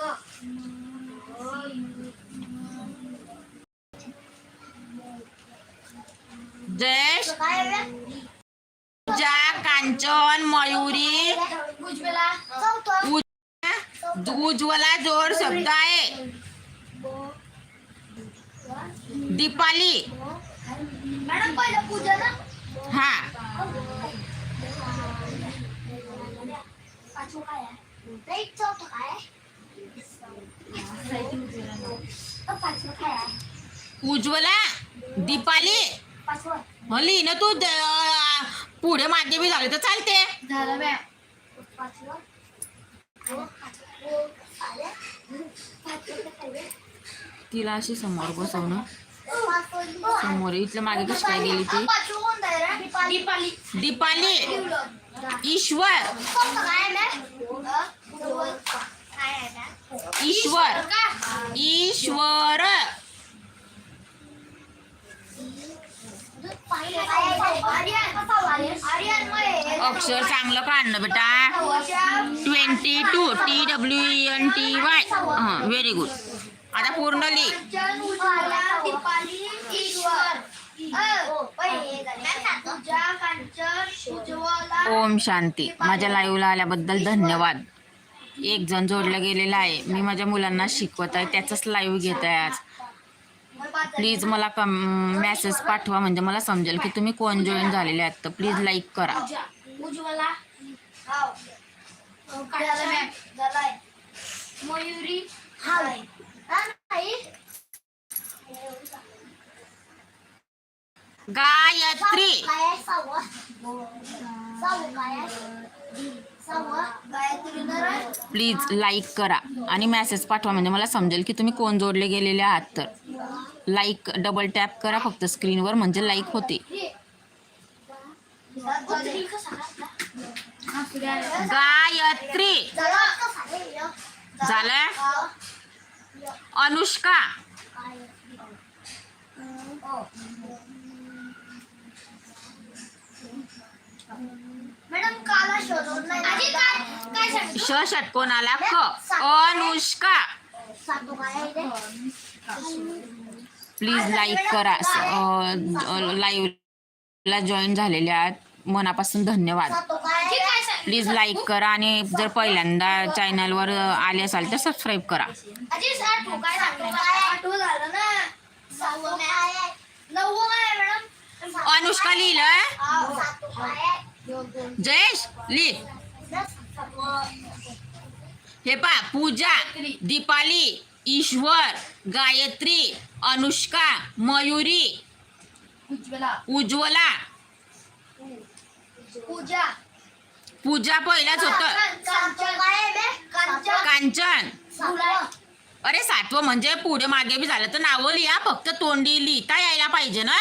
आहे? पूजा कांचन मयुरी उज्ज्वला जोड शब्द आहे. दीपाली. हा. काय आहे नाही चौथं काय आहे अ, पाचवं काय आहे उज्ज्वला दीपाली हली ना तू पुढे मागे बी झाले तर चालते? तिला अशी समोर बसवणं. समोर इथलं मागे कशी काय गेली ती? दीपाली. ईश्वर. ईश्वर। ईश्वर। अक्षर चांगलं काढणं बेटा. Twenty two T W N T Y हाँ व्हेरी गुड आता पूर्ण लिह. ओम शांती. माझ्या लाईव्हला आल्याबद्दल धन्यवाद. एक जण जोडलं गेलेलं आहे. मी माझ्या मुलांना शिकवत आहे. त्याचंच लाईव्ह घेत आहे आज. प्लीज मला कम मेसेज पाठवा. म्हणजे मला समजेल की तुम्ही कोण जॉईन झालेले आहेत. तर प्लीज लाईक करा. मयुरी गायत्री! प्लीज लाईक करा आणि मेसेज पाठवा म्हणजे मला समजेल की तुम्ही कोण जोडले गेलेले आहात तर. लाईक डबल टॅप करा फक्त स्क्रीनवर म्हणजे लाईक होते. गायत्री! झालं अनुष्का मॅडम काला शोधून नाही आजी काय काय सांगितलं? श षटकोनाला क अनुष्का? प्लीज लाईक करा. लाईव्हला जॉईन झालेले आहात. मनापासून धन्यवाद? प्लीज लाईक करा आणि जर पहिल्यांदा चॅनलवर आले असाल तर सबस्क्राईब करा. अनुष्का लिहिलं आहे? जयेश लिह हे पा पूजा दीपाली ईश्वर गायत्री अनुष्का मयुरी उज्ज्वला. उज्ज्वला. पूजा. पूजा पहिलाच होत. कांचन. अरे सातवं म्हणजे पुढे मागे बी झालं तर नावं लिहा फक्त तोंडी लिहिता यायला पाहिजे ना.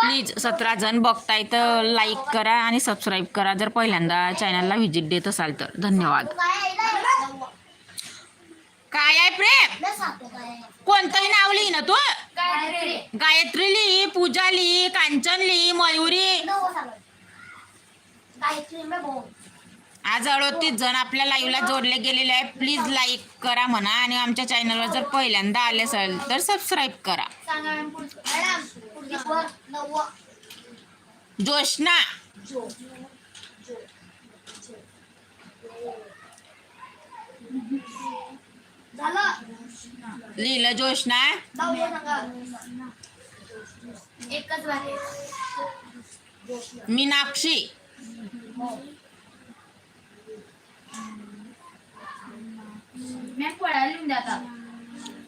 प्लीज सतरा जण बघताय तर लाईक करा आणि सबस्क्राईब करा. जर पहिल्यांदा चॅनलला व्हिजिट देत असाल तर. धन्यवाद. काय आहे प्रेम? कोणतंही नाव लिही ना तू. गायत्री. गायत्री लिही पूजा लिही कांचन लिही मयुरी. आज अडोतीस जण आपल्या लाईव्हला जोडले गेलेले आहे प्लीज लाईक करा म्हणा आणि आमच्या चॅनलवर जर पहिल्यांदा आले असेल तर सबस्क्राईब करा. जोशना लिहिलं जोशना मीनाक्षी मॅम पळायला लिहून द्या आता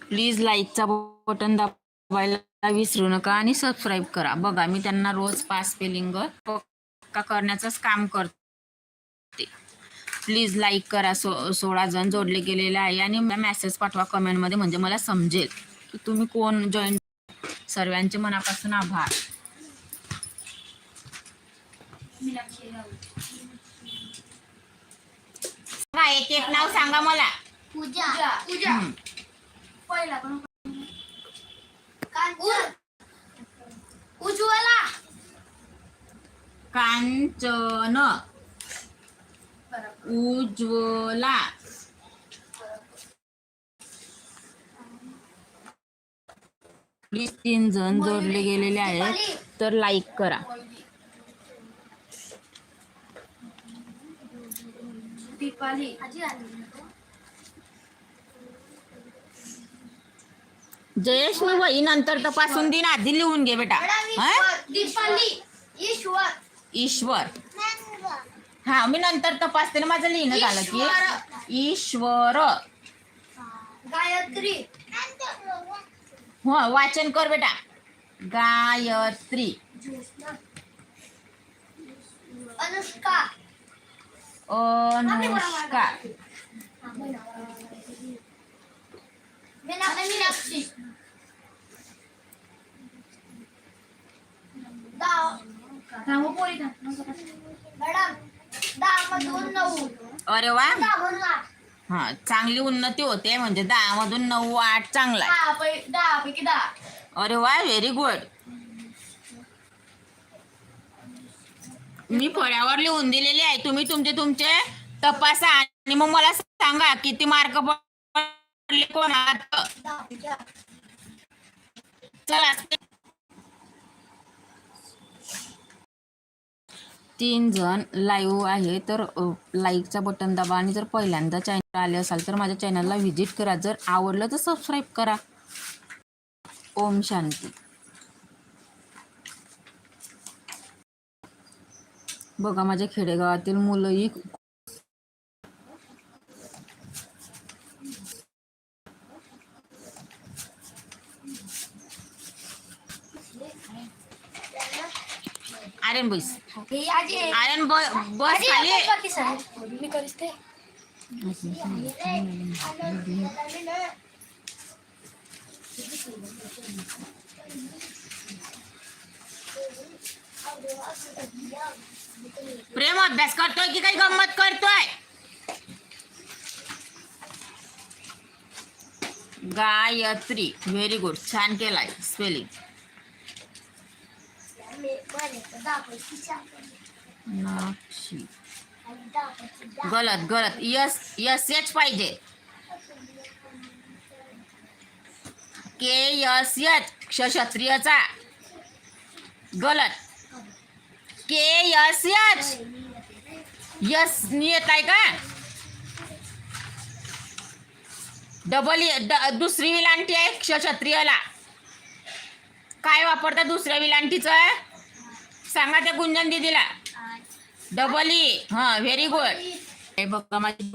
प्लीज लाईकचा बटन दाबायला विसरू नका आणि सबस्क्राईब करा. बघा मी त्यांना रोज पास स्पेलिंग पक्का करण्याचंच काम करते. प्लीज लाईक करा सो सोळा जण जोडले गेलेले आहे आणि मेसेज पाठवा कमेंटमध्ये म्हणजे मला समजेल की तुम्ही कोण जॉईन सर्वांचे मनापासून आभार. एक एक नाव सांगा मला. पूजा. पूजा. पहिला पण कांचन. तीन जण जोडले गेलेले आहेत तर लाईक करा. दीपाली. जयेश मी वही नंतर तपासून देईन आधी लिहून घे बेटा. ईश्वर. ईश्वर. हा मी नंतर तपासते ना माझं लिहिणं झालं की. ईश्वर. गायत्री. हो वाचन कर बेटा. गायत्री. अनुष्का. अनुष्का. मीनाक्षी दहा मॅडम दहा मधून नऊ. अरे वा. आठ. हा चांगली उन्नती होते म्हणजे दहा मधून नऊ आठ चांगला आहे. दहा पै- दहा पैकी दहा. अरे वा व्हेरी गुड मी फळ्यावर लिहून दिलेले आहे. तुम्ही तुमचे तुमचे तपासा आणि मग मला सांगा किती मार्क पडले चला. तीन जण लाईव्ह आहे तर लाईकचा बटन दाबा आणि जर पहिल्यांदा चॅनल आले असाल तर माझ्या चॅनलला व्हिजिट करा. जर आवडलं तर सबस्क्राईब करा. ओम शांती. बघा माझ्या खेडेगावातील मुलंही आर्यन बस हे आजी आहे. आर्यन ब- बस आजी खाली आहे, बाकी सगळे. मी करीस ते प्रेम अभ्यास करतोय की काही गंमत करतोय गायत्री व्हेरी गुड छान केलाय स्पेलिंग दहा पैकी चार. नाक्षी. गलत गलत. यस यस एच पाहिजे. के यस एच क्षत्रियचा गलत. के यस एच यस येत आहे का? डबल दुसरी विलांटी आहे क्षत्रियला काय वापरतात दुसऱ्या विलांटीचं? सांगा त्या गुंजन दिदीला. डबल ई हा व्हेरी गुड हे बघा माझी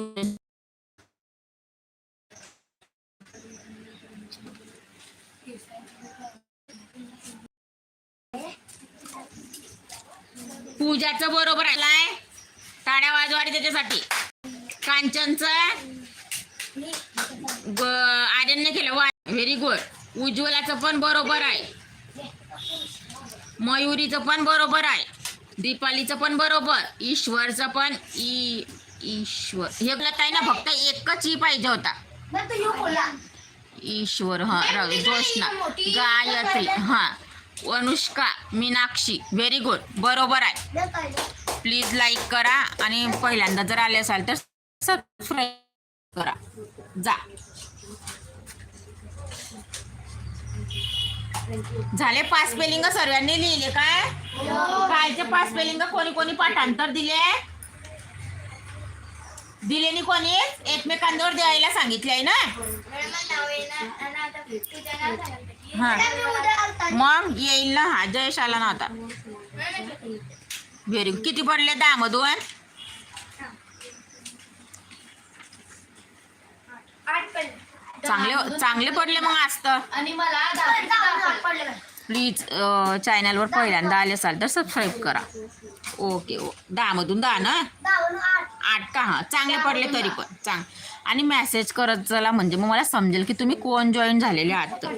पूजाचं बरोबर आलाय. टाळ्या वाजवाडी त्याच्यासाठी. कांचनचं. आर्यनने केलं. वा व्हेरी गुड उज्ज्वलाचं पण बरोबर आहे. मयुरीचं पण बरोबर आहे. दीपालीचं पण बरोबर. ईश्वरचं पण ई ईश्वर. हे गलत आहे ना फक्त एकच ई पाहिजे होता. ईश्वर हा रवी जोशना गायत्री हा. अनुष्का मीनाक्षी व्हेरी गुड बरोबर आहे. प्लीज लाईक करा आणि पहिल्यांदा जर आले असाल तर सबस्क्राईब करा. जा. झाले पाच स्पेलिंग सर्वांनी लिहिले काय? कालचे पाच स्पेलिंग कोणी कोणी पाठांतर दिले? दिले नी कोणी? एकमेकांवर द्यायला सांगितले आहे ना? हा. मग येईल ना हा जयश आला नव्हता. मॅडम, व्हेरी किती पडले? दहा मधून आठ चांगले चांगले पडले मग असत आणि मला दहा पडले. प्लीज चॅनलवर पहिल्यांदा आले असाल तर सबस्क्राईब करा. ओके ओ दहा मधून दहा ना आठ. का? हा चांगले पडले तरी पण. चांग आणि मेसेज करत चला म्हणजे मग मला समजेल की तुम्ही कोण जॉईन झालेले आहात तर.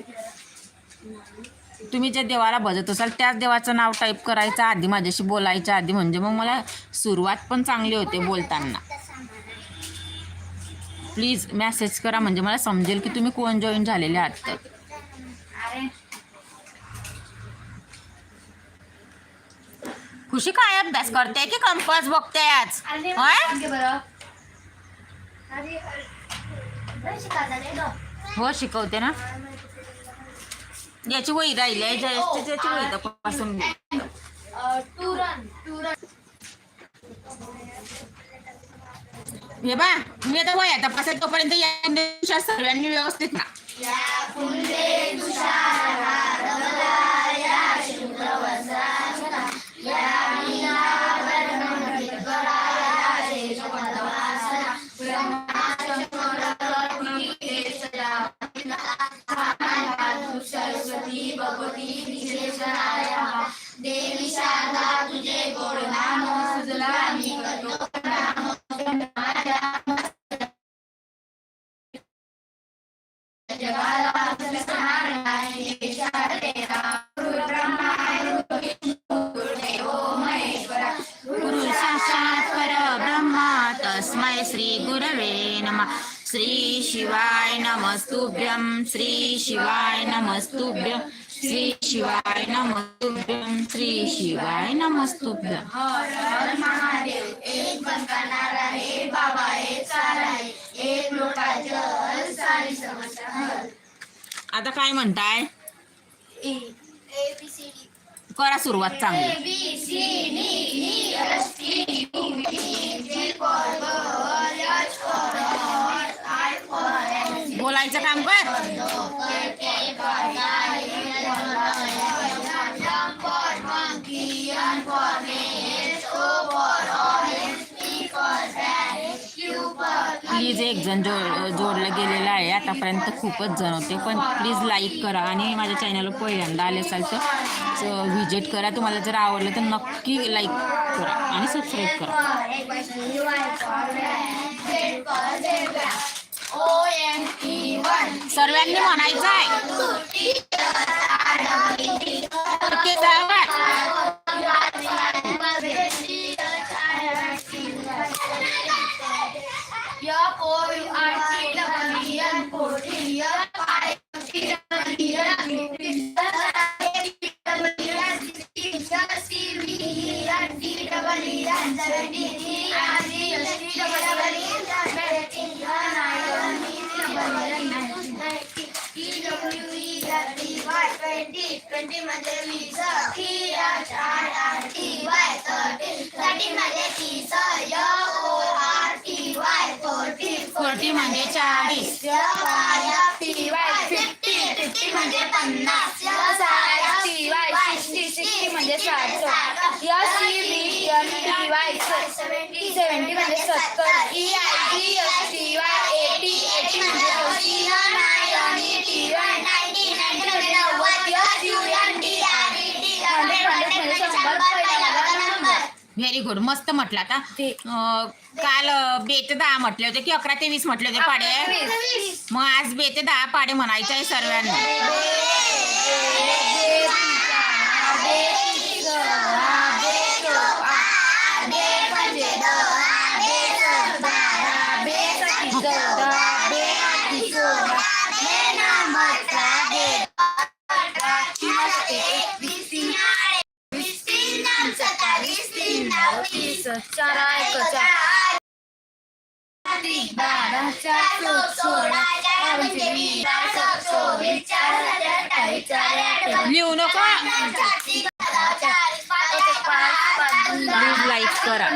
तुम्ही जे देवाला भजत असाल त्याच देवाचं नाव टाईप करायचं आधी माझ्याशी बोलायच्या आधी म्हणजे मग मला सुरुवात पण चांगली होते बोलताना. प्लीज मेसेज करा म्हणजे मला समजेल की तुम्ही कोण जॉईन झालेले आहात. तर अरे, खुशी काय अभ्यास करते की कंपास बघते आज. हो शिकवते ना. याची वही राहिली आहे जयश्री त्याची वही तपासून. टू रन टू रन हे बा मी आता वया तपासत तोपर्यंत या दिवसात सर्वांनी व्यवस्थित ना. या तस्मै श्री गुरवे नमः। श्री शिवाय नमस्तुभ्यं। श्री शिवाय नमस्तुभ्यं। श्री शिवाय नमस्तुभ्यं। श्री शिवाय नमस्तुभ्यं। आता काय म्हणताय? A B C D. करा सुरुवात चांगली. प्लीज एक जण जोड जोडलं गेलेलं आहे. आतापर्यंत खूपच जण होते. पण प्लीज लाईक करा. आणि माझ्या चॅनलवर पहिल्यांदा आले असाल तर व्हिजिट करा. तुम्हाला जर आवडलं तर नक्की लाईक करा आणि सबस्क्राईब करा. O सर्वांनी म्हणायचं आहे. ओके, जावा. ट्वेंटी मध्ये वीस टी फिफ्टी म्हणजे चाळीस. फिफ्टी फिफ्टी म्हणजे पन्नास. टी वाय सिक्स्टी सिक्स्टी म्हणजे बी एन टी वाय म्हणजे सत्तर. E I T S T Y eighty eighty म्हणजे व्हेरी गुड मस्त म्हटलं आता. अं, काल अं, बे ते दहा म्हटले होते की अकरा ते वीस म्हटले होते पाडे. मग आज बे ते दहा पाडे म्हणायचे आहे सर्वांनी चार एक चार बारा चार चौक सोळा चार पंचे वीस चार सहा चोवीस चार हजार अठ्ठावीस चार आठ लिहू नको लाईक करा